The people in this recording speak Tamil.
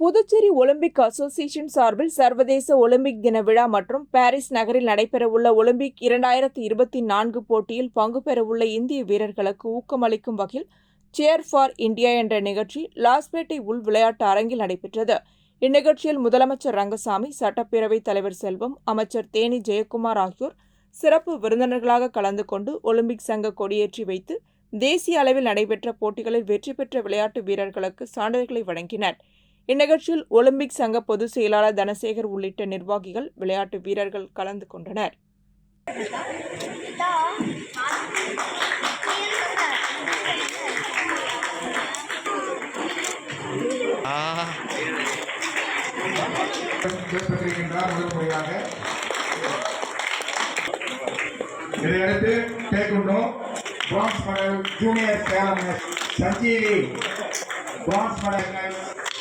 புதுச்சேரி ஒலிம்பிக் அசோசியேஷன் சார்பில் சர்வதேச ஒலிம்பிக் தின விழா மற்றும் பாரிஸ் நகரில் நடைபெறவுள்ள ஒலிம்பிக் இரண்டாயிரத்தி இருபத்தி நான்கு போட்டியில் பங்கு பெறவுள்ள இந்திய வீரர்களுக்கு ஊக்கமளிக்கும் வகையில் சேர் ஃபார் இந்தியா என்ற நிகழ்ச்சி லாஸ்பேட்டை உள் விளையாட்டு அரங்கில் நடைபெற்றது. இந்நிகழ்ச்சியில் முதலமைச்சர் ரங்கசாமி சட்டப்பேரவைத் தலைவர் செல்வம் அமைச்சர் தேனி ஜெயக்குமார் ஆகியோர் சிறப்பு விருந்தினர்களாக கலந்து கொண்டு ஒலிம்பிக் சங்க கொடியேற்றி வைத்து தேசிய அளவில் நடைபெற்ற போட்டிகளில் வெற்றி பெற்ற விளையாட்டு வீரர்களுக்கு சான்றிதழ்களை வழங்கினர். இந்நிகழ்ச்சியில் ஒலிம்பிக் சங்க பொதுச் செயலாளர் தனசேகர் உள்ளிட்ட நிர்வாகிகள் விளையாட்டு வீரர்கள் கலந்து கொண்டனர். இதையடுத்து taekwondo bronze medal junior Salem Sanjeevi. Bronze medal